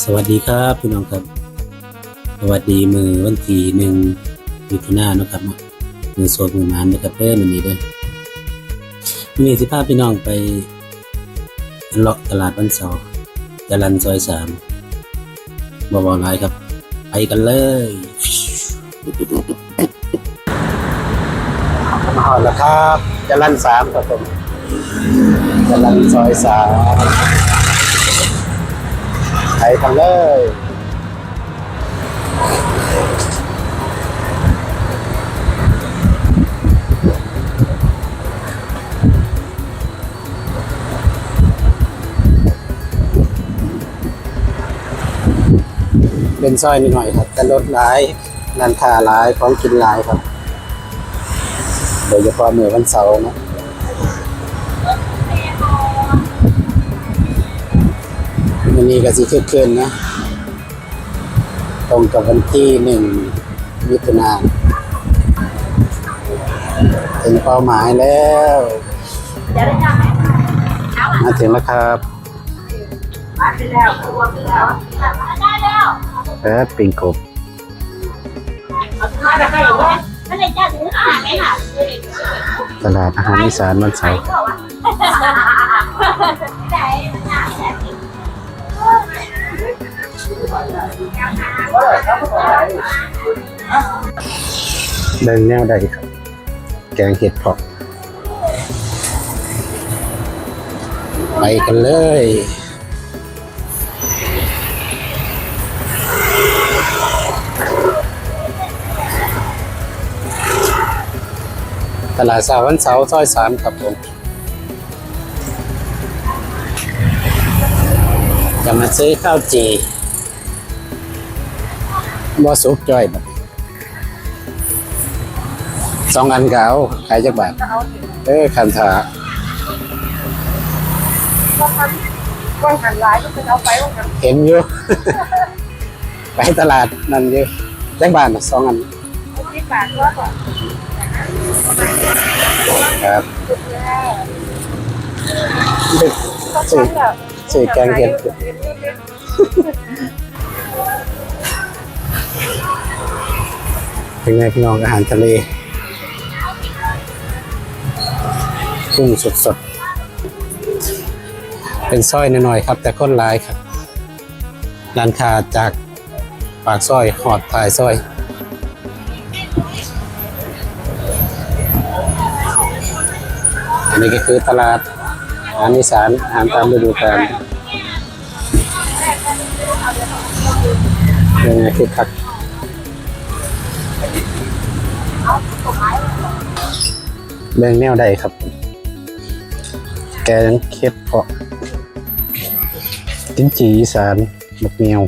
สวัสดีครับพี่น้องครับ สวัสดีมือวันที่หนึ่งมิถุนายนนะครับ มือโสดมือมานนะครับเด้อมันนี้เด้อวันนี้สิพาพพี่น้องไปเลาะตลาดวันเสาร์จรันซอยสามบอบอหลายครับ ไปกันเลยมาหอดแล้วครับจรันสามครับผมจรันซอยสาม ไปกันเลยเป็นซอยนิดหน่อยครับแต่รถหลายนันทาหลายของกินหลายครับ โดยเฉพาะเมื่อวันเสาร์นะ วันนี้ก็สิคึกคืนนะ ตรงกับวันที่หนึ่งมิถุนายนถึงเป้าหมายแล้ว มาถึงแล้วครับแป๊บปิงกบไม่ได้จ้าถืออาหารไหมค่ะตลาดอาหารอีสานวันเสาร์ ไหนเดินแนวใดครับ แกงเห็ดเผาะไปกันเลยตลาดสาววันเสาร์ซอยสามครับผมจะมาซื้อข้าวจี บ่สุกจ้อยบัดนี้สองอันเก่าขายจักบาทเออคันถาว่างหันร้ายก็เป็นเอาไปว่างหันเห็นอยู่ ไปตลาดนั่นอยู่จักบาทน่ะสองอันที่ปากว่าก่อนครับซื้อซื้อแกงเห็ด เเป็นไงพี่น้องอาหารทะเลกุ้งสดๆ เป็นซอยหน่อยๆครับ แต่คนลายครับ ร้านค้าจากปากซอยหอดท้ายซอยอันนี้ก็คือตลาดอาหารอีสานอาหารตามฤดูกาลยังไงคือคัก แบ่งแนวใดครับ แกงเค็ดเพาะจิ้นจีอีสานมกเมียว